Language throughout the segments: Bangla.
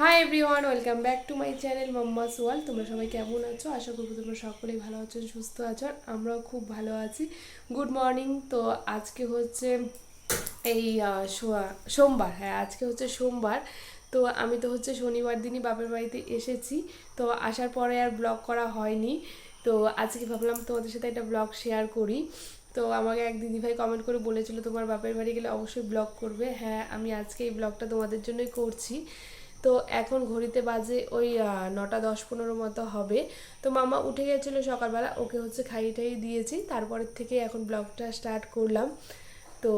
Hi everyone welcome back to my channel মাম্মা সোয়াল তোমরা সবাই কেমন আছো? আশা করব তোমরা সকলেই ভালো আছো সুস্থ আছো, আর আমরাও খুব ভালো আছি। গুড মর্নিং তো আজকে হচ্ছে এই সোমবার হ্যাঁ আজকে হচ্ছে সোমবার। তো আমি তো হচ্ছে শনিবার দিনই বাপের বাড়িতে এসেছি, তো আসার পরে আর ব্লগ করা হয়নি। তো আজকে ভাবলাম তোমাদের সাথে একটা ব্লগ শেয়ার করি। তো আমাকে এক দিদিভাই কমেন্ট করে বলেছিল, তোমার বাপের বাড়ি গেলে অবশ্যই ব্লগ করবে। হ্যাঁ আমি আজকে এই ব্লগটা তোমাদের জন্যই করছি। তো এখন ঘড়িতে বাজে ওই নটা দশ পনেরো মতো হবে। তো মামা উঠে গেছিল সকালবেলা, ওকে হচ্ছে খাইয়ে টাইয়ে দিয়েছি। তারপরের থেকে এখন ব্লগটা স্টার্ট করলাম। তো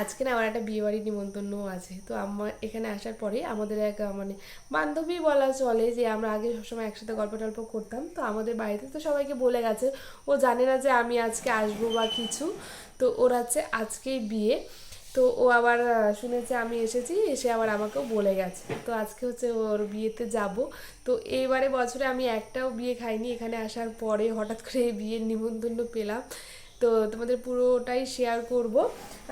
আজকে না আমার একটা বিয়েবাড়ির নিমন্ত্রণও আছে। তো আমার এখানে আসার পরে আমাদের এক মানে বান্ধবী বলা চলে যে আমরা আগে সবসময় একসাথে গল্প টল্প করতাম। তো আমাদের বাড়িতে তো সবাইকে বলে গেছে, ও জানে না যে আমি আজকে আসব বা কিছু। তো ওর হচ্ছে আজকেই বিয়ে। তো ও আবার শুনেছে আমি এসেছি, এসে আবার আমাকেও বলে গেছে। তো আজকে হচ্ছে ওর বিয়েতে যাব। তো এইবারে বছরে আমি একটাও বিয়ে খাইনি, এখানে আসার পরে হঠাৎ করে এই বিয়ের নিমন্ত্রণ পেলাম। তো তোমাদের পুরোটাই শেয়ার করব।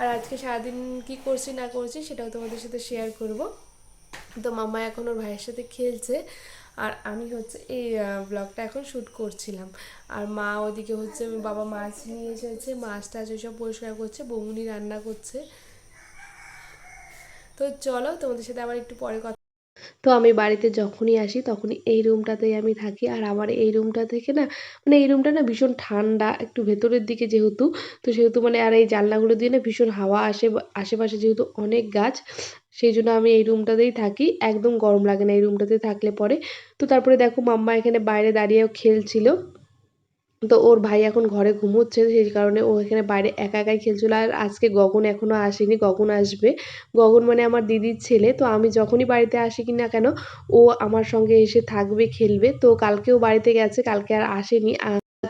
আর আজকে সারাদিন কি করছি না করছি সেটাও তোমাদের সাথে শেয়ার করব। তো মামা এখন ওর ভাইয়ের সাথে খেলছে। আর আমি হচ্ছে এই ব্লগটা এখন শ্যুট করছিলাম। আর মা ওদিকে হচ্ছে, বাবা মাছ নিয়ে এসেছে মাছ টাছ ওইসব পরিষ্কার করছে, বৌমুনি রান্না করছে। তো চলো তোমাদের সাথে আবার একটু পরে কথা তো আমি বাড়িতে যখনই আসি তখনই এই রুমটাতেই আমি থাকি। আর আমার এই রুমটা থেকে না মানে এই রুমটা না ভীষণ ঠান্ডা, একটু ভেতরের দিকে যেহেতু, তো সেহেতু মানে আর এই জানলাগুলো দিয়ে না ভীষণ হাওয়া আসে, আশেপাশে যেহেতু অনেক গাছ, সেই জন্য আমি এই রুমটাতেই থাকি। একদম গরম লাগে না এই রুমটাতে থাকলে পরে। তো তারপরে দেখো মাম্মা এখানে বাইরে দাঁড়িয়েও খেলছিল। তো ওর ভাই এখন ঘরে ঘুমোচ্ছে, সেই কারণে ও এখানে বাইরে একা একাই খেলছিল। আর আজকে গগন এখনও আসেনি, গগন আসবে। গগন মানে আমার দিদির ছেলে, তো আমি যখনই বাড়িতে আসি কি না কেন, ও আমার সঙ্গে এসে থাকবে, খেলবে। তো কালকেও বাড়িতে গেছে, কালকে আর আসেনি।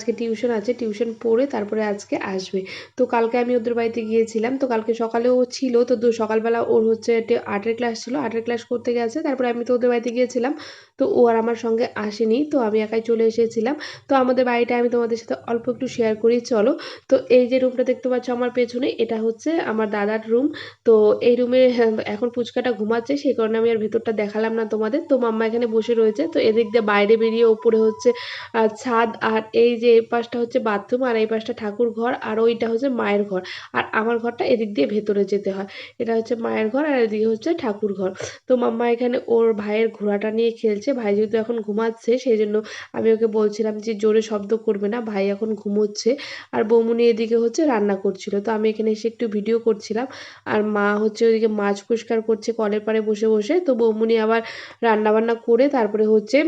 আজকে টিউশন আছে, টিউশন পড়ে তারপরে আজকে আসবে। তো কালকে আমি ওদের বাড়িতে গিয়েছিলাম, তো কালকে সকালে ও ছিল, তো সকালবেলা ওর হচ্ছে আর্টের ক্লাস ছিল আর্টের ক্লাস করতে গেছে, তারপরে আমি তো ওদের বাড়িতে গিয়েছিলাম, তো ও আর আমার সঙ্গে আসেনি, তো আমি একাই চলে এসেছিলাম। তো আমাদের বাড়িটা আমি তোমাদের সাথে অল্প একটু শেয়ার করি, চলো। তো এই যে রুমটা দেখতে পাচ্ছ আমার পেছনে, এটা হচ্ছে আমার দাদার রুম তো এই রুমে এখন ফুচকাটা ঘুমাচ্ছে, সেই কারণে আমি আর ভেতরটা দেখালাম না তোমাদের। তো মাম্মা এখানে বসে রয়েছে, তো এদিক দিয়ে বাইরে বেরিয়ে ওপরে হচ্ছে ছাদ আর এই যে এই পাশটা হচ্ছে বাথরুম আর এই পাশটা ঠাকুর ঘর আর ওইটা হচ্ছে মায়ের ঘর। আর আমার ঘরটা এদিক দিয়ে ভেতরে যেতে হয়। এটা হচ্ছে মায়ের ঘর আর এদিকে হচ্ছে ঠাকুর ঘর। তো মাম্মা এখানে ওর ভাইয়ের ঘোড়াটা নিয়ে খেলছে। ভাই যেহেতু এখন ঘুমাচ্ছে সেই জন্য আমি ওকে বলছিলাম যে জোরে শব্দ করবে না। ভাই এখন ঘুমোচ্ছে আর বৌমুনি এদিকে হচ্ছে রান্না করছিল। তো আমি এখানে এসে একটু ভিডিও করছিলাম। আর মা হচ্ছে ওইদিকে মাছ পরিষ্কার করছে কলের পাড়ে বসে বসে। তো বৌমুনি আবার রান্না বান্না করে তারপরে হচ্ছে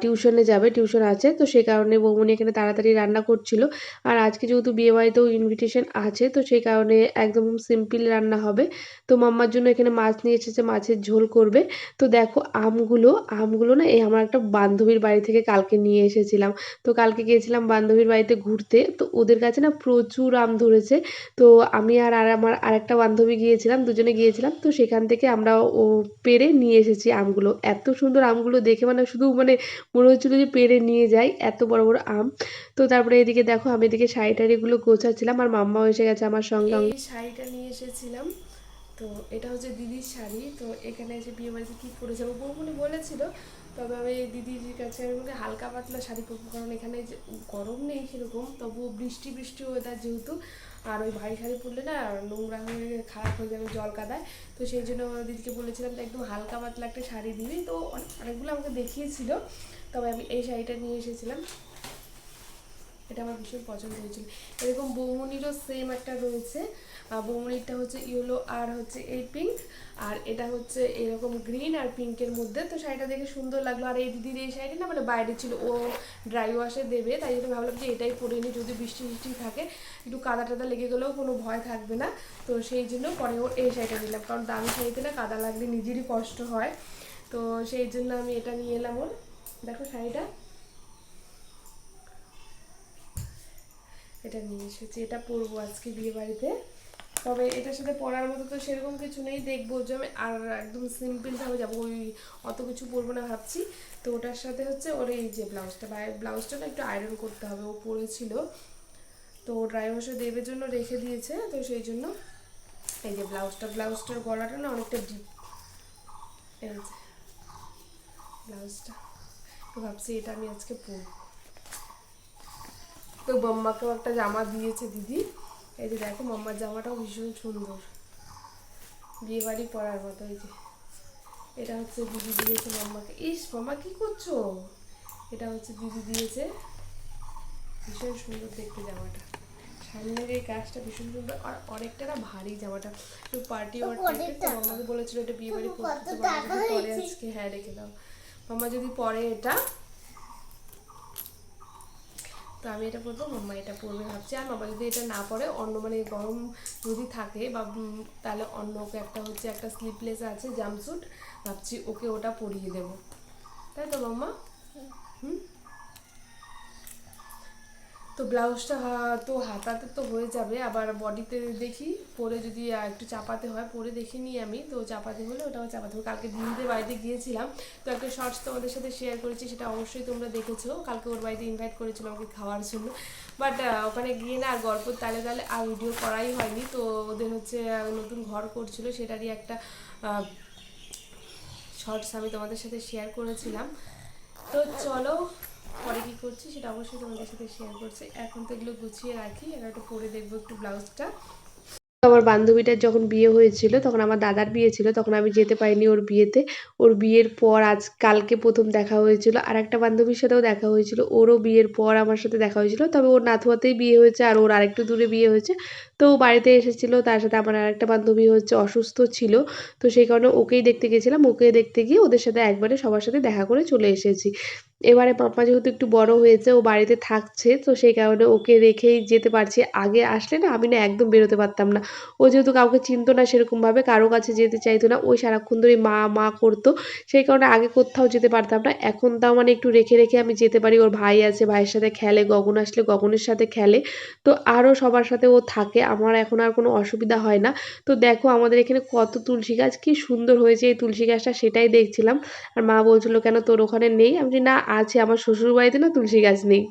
টিউশনে যাবে টিউশন আছে, তো সেই কারণে বৌমনি এখানে তাড়াতাড়ি রান্না করছিল। আর আজকে যেহেতু বিয়েবাড়িতেও ইনভিটেশন আছে, তো সেই কারণে একদম সিম্পল রান্না হবে। তো মাম্মার জন্য এখানে মাছ নিয়ে এসেছে, মাছের ঝোল করবে। তো দেখো আমগুলো আমগুলো না, এই আমার একটা বান্ধবীর বাড়ি থেকে কালকে নিয়ে এসেছিলাম। তো কালকে গিয়েছিলাম বান্ধবীর বাড়িতে ঘুরতে, তো ওদের কাছে না প্রচুর আম ধরেছে। তো আমি আর আর আমার আরেকটা বান্ধবী গিয়েছিলাম, দুজনে গিয়েছিলাম, তো সেখান থেকে আমরা ও পেরে নিয়ে এসেছি আমগুলো। এত সুন্দর আমগুলো দেখে মানে শুধু মানে মনে হচ্ছিল যে পেরে নিয়ে যাই, এত বড় বড় আম। তো তারপরে এদিকে দেখো আমি এদিকে শাড়ি গুলো গোছাচ্ছিলাম আর মাম্মাও এসে গেছে আমার সঙ্গে। শাড়িটা নিয়ে এসেছিলাম। তো এটা হচ্ছে দিদির শাড়ি। তো এখানে এসে বিয়ে বাড়িতে কী পরে যাব বৌমনি বলেছিল। তবে আমি দিদির কাছে আমি হালকা পাতলা শাড়ি পরবো, কারণ এখানে গরম নেই সেরকম, তবুও বৃষ্টি বৃষ্টি ওয়েদার যেহেতু, আর ওই ভারী শাড়ি পরলে না নোংরা হয়ে খারাপ হয়ে যাবে, জল কাদায়। তো সেই জন্য দিদিকে বলেছিলাম একদম হালকা পাতলা একটা শাড়ি দিবি। তো অনেকগুলো আমাকে দেখিয়েছিল, তবে আমি এই শাড়িটা নিয়ে এসেছিলাম। এটা আমার ভীষণ পছন্দ হয়েছিল। এরকম বৌমনিরও সেম একটা রয়েছে। বৌমনিরটা হচ্ছে ইয়েলো আর হচ্ছে এই পিঙ্ক আর এটা হচ্ছে এরকম গ্রিন আর পিঙ্কের মধ্যে। তো শাড়িটা দেখে সুন্দর লাগল। আর এই দিদির এই শাড়িটা না মানে বাইরে ছিল, ও ড্রাই ওয়াশে দেবে। তাই জন্য ভাবলাম যে এটাই পরে নিই, যদি বৃষ্টি বৃষ্টি থাকে। একটু কাদা টাদা লেগে গেলেও কোনো ভয় থাকবে না। তো সেই জন্য পরে ওর এই শাড়িটা নিলাম। কারণ দামি শাড়িতে না কাদা লাগলে নিজেরই কষ্ট হয়। তো সেই জন্য আমি এটা নিয়ে এলাম ওর। দেখো শাড়িটা। এটা নিয়ে এসেছি, এটা পরবো আজকে বিয়ে বাড়িতে তবে এটার সাথে পরার মতো তো সেরকম কিছু নেই, দেখব যে আমি আর একদম সিম্পলভাবে যাব, ওই অত কিছু পরবো না ভাবছি। তো ওটার সাথে হচ্ছে ওর এই যে ব্লাউজটা ব্লাউজটা না একটু আয়রন করতে হবে, ও পরেছিল। তো ড্রাই ওয়াশে দেবের জন্য রেখে দিয়েছে, তো সেই জন্য এই যে ব্লাউজটা ব্লাউজটার গলাটা না অনেকটা ডিপ এই যে ব্লাউজটা, তো ভাবছি এটা আমি আজকে পরবো। তো মাম্মাকেও একটা জামা দিয়েছে দিদি। এই যে দেখো মাম্মার জামাটাও ভীষণ সুন্দর। বিয়ে বাড়ি পরার মতো এই যে। এটা হচ্ছে দিদি দিয়েছে মাম্মাকে। ইস মাম্মা কি করছ? এটা হচ্ছে দিদি দিয়েছে। ভীষণ সুন্দর দেখতে জামাটা। সামনের এই কাজটা ভীষণ সুন্দর আর অনেকটা না ভারী জামাটা। তো পার্টি মাম্মাকে বলেছিল এটা বিয়ে বাড়ি পরে আজকে হ্যাঁ রেখে দাও। মাম্মা যদি পরে এটা তো আমি এটা পরবো, মাম্মা এটা পরবে ভাবছি। আর মাম্মা যদি এটা না পরে অন্য মানে গরম যদি থাকে বা তাহলে অন্য ওকে একটা হচ্ছে একটা স্লিপলেস আছে জাম্পস্যুট ভাবছি ওকে ওটা পরিয়ে দেবো। তাই তো মাম্মা? হুম? তো ব্লাউজটা তো হাতাতে তো হয়ে যাবে, আবার বডিতে দেখি, পরে যদি একটু চাপাতে হয়, পরে দেখে নিই আমি। তো চাপাতে হলে ওটাও চাপাতে হবে। কালকে দিদিদের বাড়িতে গিয়েছিলাম, তো একটা শর্টস তোমাদের সাথে শেয়ার করেছি, সেটা অবশ্যই তোমরা দেখেছ। কালকে ওর বাড়িতে ইনভাইট করেছিল আমাকে খাওয়ার জন্য। বাট ওখানে গিয়ে না আর গল্প তালে তালে আর ভিডিও করাই হয়নি। তো ওদের হচ্ছে নতুন ঘর করছিল, সেটারই একটা শর্টস আমি তোমাদের সাথে শেয়ার করেছিলাম। তো চলো পরে কি করছি সেটা অবশ্যই তোমাদের সাথে শেয়ার করছি। এখন তো এগুলো গুছিয়ে রাখি এখন একটু পরে দেখব একটু ব্লাউজটা। আমার বান্ধবীটার যখন বিয়ে হয়েছিল, তখন আমার দাদার বিয়ে ছিল, তখন আমি যেতে পারিনি ওর বিয়েতে। ওর বিয়ের পর আজ, কালকে প্রথম দেখা হয়েছিল। আর একটা বান্ধবীর সাথেও দেখা হয়েছিল। ওরও বিয়ের পর আমার সাথে দেখা হয়েছিল। তবে ওর নাথুয়াতেই বিয়ে হয়েছে আর ওর আরেকটু দূরে বিয়ে হয়েছে। তো বাড়িতে এসেছিল, তার সাথে আমার আরেকটা বান্ধবী হচ্ছে অসুস্থ ছিল। তো সেই কারণে ওকেই দেখতে গেছিলাম, ওকে দেখতে গিয়ে ওদের সাথে একবারে সবার সাথে দেখা করে চলে এসেছি। এবারে পাপা যেহেতু একটু বড় হয়েছে, ও বাড়িতে থাকছে, তো সেই কারণে ওকে রেখেই যেতে পারছি। আগে আসলে না, আমি না একদম বেরোতে পারতাম না। ও যেহেতু কাউকে চিনতো না সেরকমভাবে, কারও কাছে যেতে চাইতো না ওই সারাক্ষণ ধরে মা মা করতো। সেই কারণে আগে কোথাও যেতে পারতাম না, এখন তাও মানে একটু রেখে রেখে আমি যেতে পারি। ওর ভাই আছে, ভাইয়ের সাথে খেলে, গগন আসলে গগনের সাথে খেলে। তো আরও সবার সাথে ও থাকে আমার এখন আর কোনো অসুবিধা হয় না। তো দেখো আমাদের এখানে কত তুলসী গাছ, কি সুন্দর হয়েছে এই তুলসী গাছটা, সেটাই দেখছিলাম। আর মা বলছিল, কেন তোর ওখানে নেই? আমি না, আছে, আমার শ্বশুর বাড়িতে না তুলসী গাছ নেই।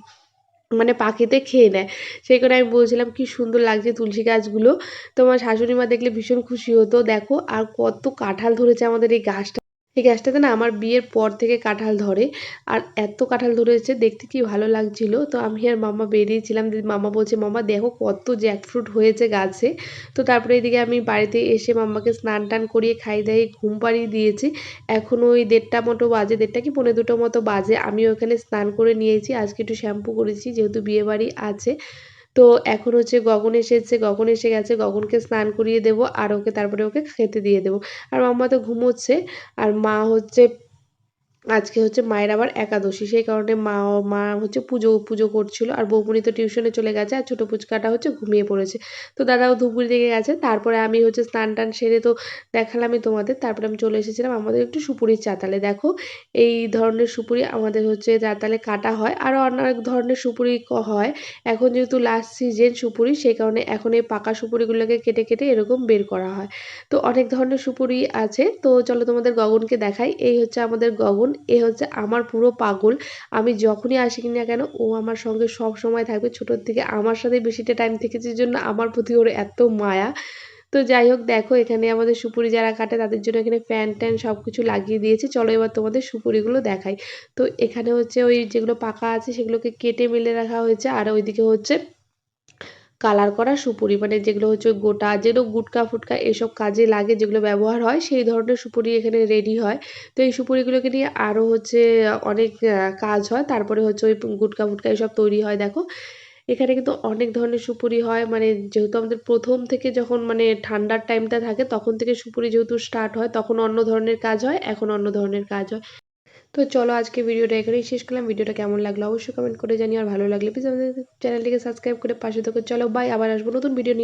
মানে পাখিতে খেয়ে নেয়। সেই কারণে আমি বলছিলাম, কি সুন্দর লাগছে তুলসী গাছগুলো। তো আমার শাশুড়ি মা দেখলে ভীষণ খুশি হতো। দেখো আর কত কাঁঠাল ধরেছে আমাদের এই গাছটা। এই গাছটাতে না আমার বিয়ের পর থেকে কাঁঠাল ধরে, আর এত কাঁঠাল ধরেছে, দেখতে কি ভালো লাগছিল। তো আমি আর মামা বেরিয়েছিলাম মামা বলছে, মামা, দেখো কত জ্যাকফ্রুট হয়েছে গাছে। তো তারপরে এদিকে আমি বাড়িতে এসে মামাকে স্নান টান করিয়ে খাই দাইয়ে ঘুম পাড়িয়ে দিয়েছি। এখন ওই দেড়টা মতো বাজে, দেড়টা কি পৌনে দুটো মতো বাজে, আমি ওখানে স্নান করে নিয়েছি, আজকে একটু শ্যাম্পু করেছি, যেহেতু বিয়ে বাড়ি আছে। তো এখন হচ্ছে গগন এসেছে, গগন এসে গেছে, গগনকে স্নান করিয়ে দেবো আর ওকে তারপরে ওকে খেতে দিয়ে দেবো। আর মাম্মা তো ঘুমোচ্ছে, আর মা হচ্ছে আজকে হচ্ছে মায়ের আবার একাদশী, সেই কারণে মা মা হচ্ছে পুজো পুজো করছিল। আর বৌমনি তো টিউশনে চলে গেছে আর ছোটো পুচকাটা হচ্ছে ঘুমিয়ে পড়েছে। তো দাদাও ধুপগুড়ি দিকে গেছে, তারপরে আমি হচ্ছে স্নান টান সেরে তো দেখালামই তোমাদের। তারপরে আমি চলে এসেছিলাম আমাদের একটু সুপুরির চাতালে। দেখো, এই ধরনের সুপুরি আমাদের হচ্ছে চাতালে কাটা হয় আরও অনেক ধরনের সুপুরি হয়। এখন যেহেতু লাস্ট সিজন সুপুরি, সেই কারণে এখন এই পাকা সুপুরিগুলোকে কেটে কেটে এরকম বের করা হয়। তো অনেক ধরনের সুপুরি আছে। তো চলো তোমাদের গগনকে দেখাই। এই হচ্ছে আমাদের গগন। এ হচ্ছে আমার পুরো পাগল। আমি যখনই আসি না কেন, ও আমার সঙ্গে সব সময় থাকবে। ছোটোর থেকে আমার সাথে বেশিটা টাইম থেকেছে জন্য আমার প্রতি ওর এত মায়া। তো যাই হোক, দেখো এখানে আমাদের সুপুরি যারা কাটে, তাদের জন্য এখানে ফ্যান ট্যান সব কিছু লাগিয়ে দিয়েছে। চলো এবার তোমাদের সুপুরিগুলো দেখাই। তো এখানে হচ্ছে ওই যেগুলো পাকা আছে, সেগুলোকে কেটে মেলে রাখা হয়েছে। আর ওইদিকে হচ্ছে কালার করা সুপুরি মানে যেগুলো হচ্ছে গোটা, যেগুলো গুটকা ফুটকা এসব কাজে লাগে, যেগুলো ব্যবহার হয়, সেই ধরনের সুপুরি এখানে রেডি হয়। তো এই সুপুরিগুলোকে নিয়ে আরও হচ্ছে অনেক কাজ হয়। তারপরে হচ্ছে ওই গুটকা ফুটকা এসব তৈরি হয়, দেখো। এখানে কিন্তু অনেক ধরনের সুপুরি হয়। মানে যেহেতু আমাদের প্রথম থেকে যখন মানে ঠান্ডার টাইমটা থাকে, তখন থেকে সুপুরি যেহেতু স্টার্ট হয়, তখন অন্য ধরনের কাজ হয়, এখন অন্য ধরনের কাজ হয়। তো চলো আজকে ভিডিওটা এখানেই শেষ করলাম। ভিডিওটা কেমন লাগল অবশ্যই কমেন্ট করে জানিও। আর ভালো লাগলে প্লিজ আমাদের চ্যানেলটিকে সাবস্ক্রাইব করে পাশে থাকো। চলো বাই আবার আসব নতুন ভিডিও নিয়ে।